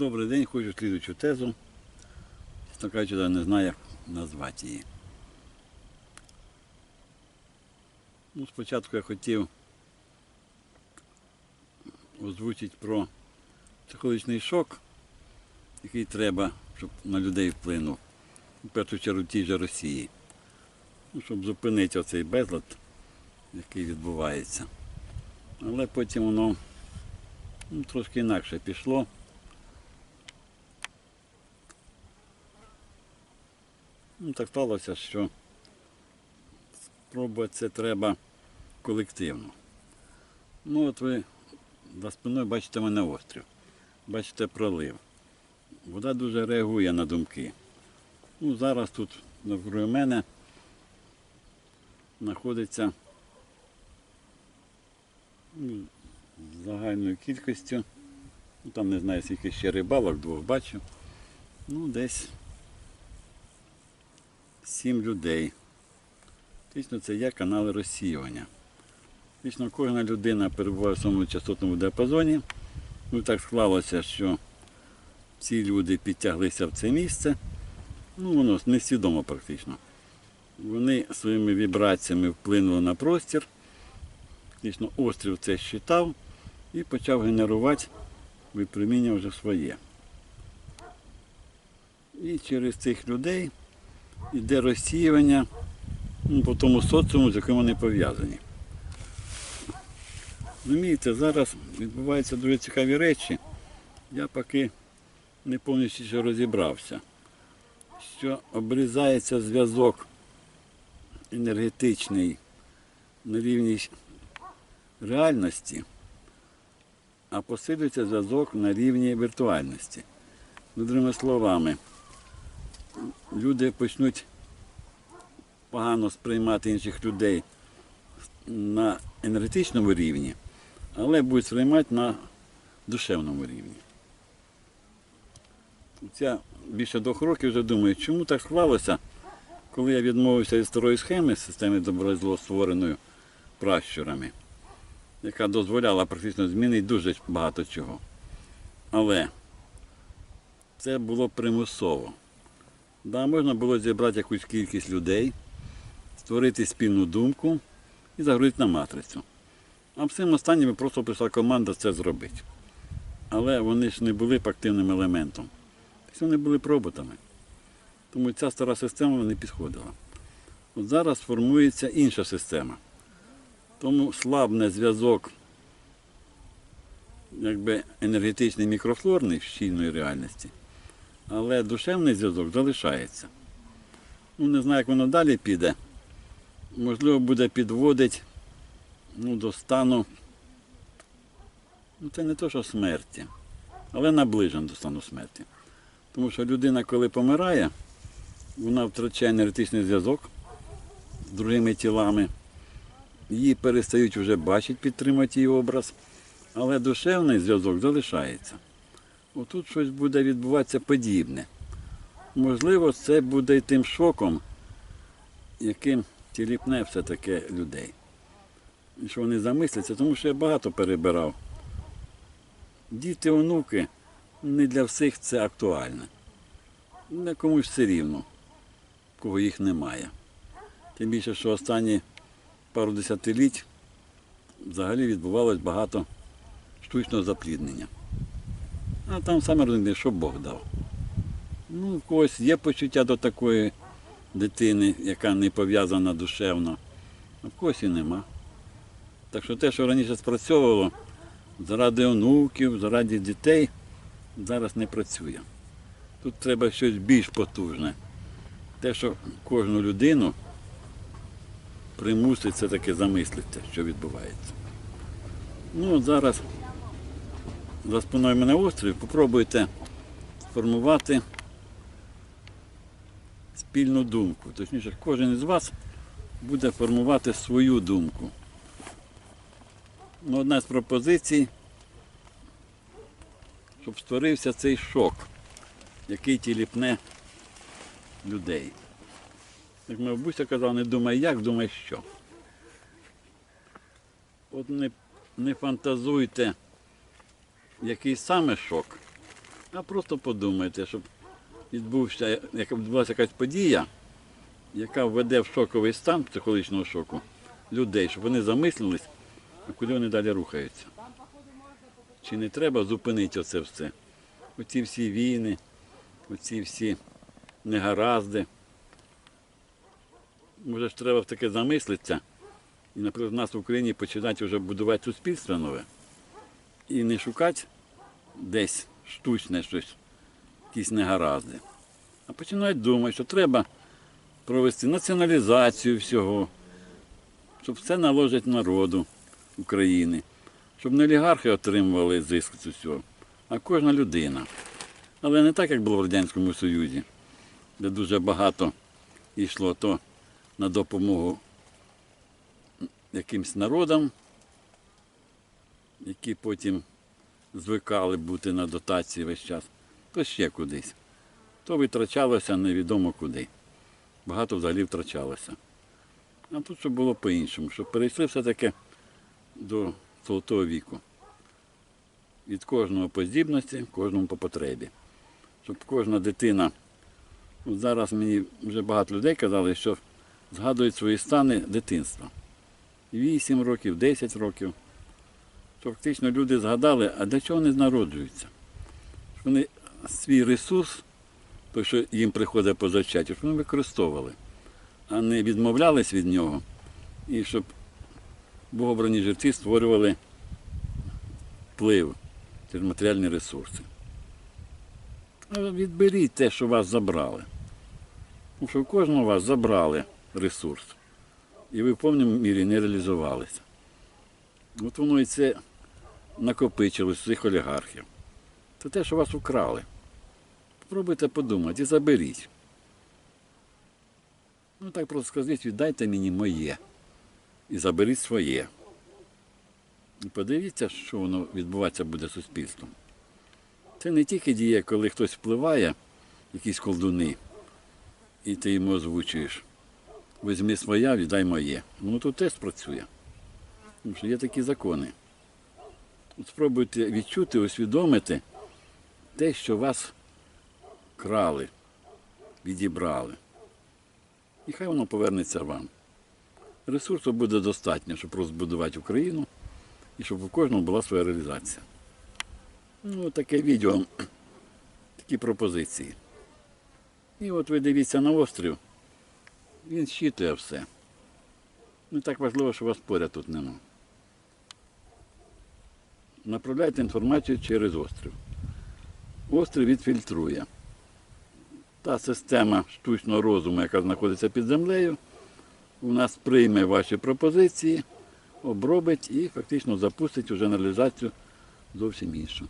Добрий день, хочу слідуючу тезу. Чесно кажучи, не знаю, як назвати її. Ну, спочатку я хотів озвучити про психологічний шок, який треба, щоб на людей вплинув. В першу чергу в тій же Росії. Ну, щоб зупинити оцей безлад, який відбувається. Але потім воно ну, трошки інакше пішло. Ну, так сталося, що спробувати це треба колективно. Ну, от ви за спиною бачите мене острів, бачите пролив. Вода дуже реагує на думки. Ну, зараз тут навкруги мене знаходиться ну, загальною кількістю. Ну, там не знаю, скільки ще рибалок, двох бачу. Ну, десь сім людей. Фактично це є канали розсіювання. Фактично кожна людина перебуває в своєму частотному діапазоні. Ну так склалося, що всі люди підтяглися в це місце. Ну, воно несвідомо практично. Вони своїми вібраціями вплинули на простір. Фактично острів це щитав і почав генерувати випроміння вже своє. І через цих людей йде розсіювання ну, по тому соціуму, з яким вони пов'язані. Розумієте, зараз відбуваються дуже цікаві речі. Я поки не повністю ще розібрався, що обрізається зв'язок енергетичний на рівні реальності, а посилюється зв'язок на рівні віртуальності. Ну, Другими словами, люди почнуть погано сприймати інших людей на енергетичному рівні, але будуть сприймати на душевному рівні. Я більше двох років вже думаю, чому так склалося, коли я відмовився від старої схеми системи добро і зло створеною пращурами, яка дозволяла практично змінити дуже багато чого. Але це було примусово. Да, можна було зібрати якусь кількість людей, створити спільну думку і загрузити на матрицю. А всім останнім просто прийшла команда це зробити. Але вони ж не були активним елементом. Тобто вони були роботами. Тому ця стара система не підходила. От зараз формується інша система. Тому слабне зв'язок енергетичний мікрофлорний в щільної реальності, але душевний зв'язок залишається. Ну, не знаю, як воно далі піде. Можливо, буде підводити ну, до стану. Ну, це не то, що смерті, але наближено до стану смерті. Тому що людина, коли помирає, вона втрачає енергетичний зв'язок з другими тілами. Її перестають вже бачити, підтримати її образ, але душевний зв'язок залишається. Отут щось буде відбуватися подібне. Можливо, це буде і тим шоком, яким тіліпне все таке людей. І що вони замисляться, тому що я багато перебирав. Діти, онуки, не для всіх це актуально. Для комусь все рівно, кого їх немає. Тим більше, що останні пару десятиліть взагалі відбувалось багато штучного запліднення. А там саме розумієте, що Бог дав. Ну, в когось є почуття до такої дитини, яка не пов'язана душевно, а в когось і нема. Так що те, що раніше спрацьовувало заради онуків, заради дітей, зараз не працює. Тут треба щось більш потужне. Те, що кожну людину примусить все таки замислити, що відбувається. Ну от зараз за спиною мене острів, попробуйте сформувати спільну думку. Точніше, кожен із вас буде формувати свою думку. Ну, одна з пропозицій, щоб створився цей шок, який тіліпне людей. Як моя бабуся казала, не думай як, думай що. От не, не фантазуйте, який саме шок, А просто подумайте, щоб відбувся, як відбулася якась подія, яка введе в шоковий стан психологічного шоку людей, щоб вони замислились, а куди вони далі рухаються. Чи не треба зупинити оце все? Оці всі війни, оці всі негаразди. Може ж треба таке замислитися і, наприклад, в нас в Україні починати вже будувати суспільство нове. І не шукати десь штучне щось, якісь негаразди. А починати думати, що треба провести націоналізацію всього, щоб все наложить народу України, щоб не олігархи отримували зиск з усього, а кожна людина. Але не так, як було в Радянському Союзі, де дуже багато йшло то на допомогу якимсь народам, які потім звикали бути на дотації весь час, то ще кудись. То витрачалося невідомо куди. Багато взагалі втрачалося. А тут щоб було по-іншому, щоб перейшли все-таки до золотого віку. Від кожного по здібності, кожному по потребі. Щоб кожна дитина, от зараз мені вже багато людей казали, що згадують свої стани дитинства. 8 років, 10 років. То фактично люди згадали, а для чого вони народжуються? Щоб вони свій ресурс, той, що їм приходить по зачаттю, щоб вони використовували, а не відмовлялись від нього. І щоб богобрані жерці створювали вплив через матеріальні ресурси. Відберіть те, що вас забрали. Тому що у кожного вас забрали ресурс. І ви в повній мірі не реалізувалися. От воно і це накопичилось цих олігархів. Це те, що вас украли. Спробуйте подумати і заберіть. Ну так просто скажіть, віддайте мені моє і заберіть своє. І подивіться, що воно відбуватися буде суспільством. Це не тільки діє, коли хтось впливає, якісь колдуни, і ти йому озвучуєш. Візьми своє, віддай моє. Воно тут теж працює. Тому що є такі закони. Спробуйте відчути, усвідомити те, що вас крали, відібрали. І хай воно повернеться вам. Ресурсу буде достатньо, щоб розбудувати Україну і щоб у кожному була своя реалізація. Ну, таке відео, такі пропозиції. І от ви дивіться на острів, він щитує все. Не так важливо, що вас поряд тут нема. Направляйте інформацію через острів. Острів відфільтрує. Та система штучного розуму, яка знаходиться під землею, у нас прийме ваші пропозиції, обробить і фактично запустить уже на зовсім іншу.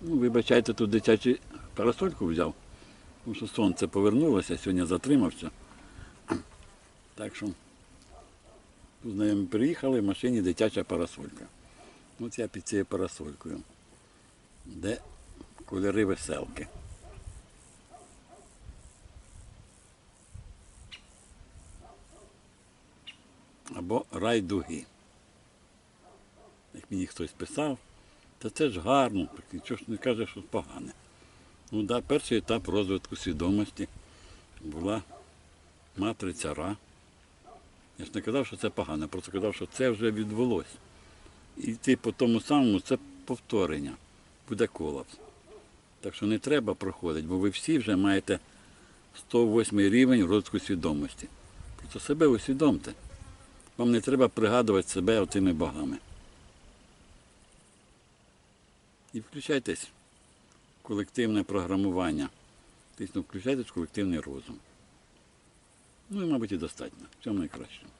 Ну, вибачайте, тут дитячий парасольку взяв, тому що сонце повернулося, сьогодні затримався. Так що тут знайомі приїхали, в машині дитяча парасолька. От я під цією парасолькою, де кольори веселки. Або райдуги. Як мені хтось писав, та це ж гарно, нічого ж не каже, що погане. Ну да, перший етап розвитку свідомості була матриця Ра. Я ж не казав, що це погано, просто казав, що це вже відбулося. Йти по тому самому це повторення, буде колапс. Так що не треба проходити, бо ви всі вже маєте 108 рівень розвитку свідомості. Просто себе усвідомте. Вам не треба пригадувати себе отими богами. І включайтесь в колективне програмування. Тобто включайтесь в колективний розум. Ну і, мабуть, і достатньо. Всього найкращого.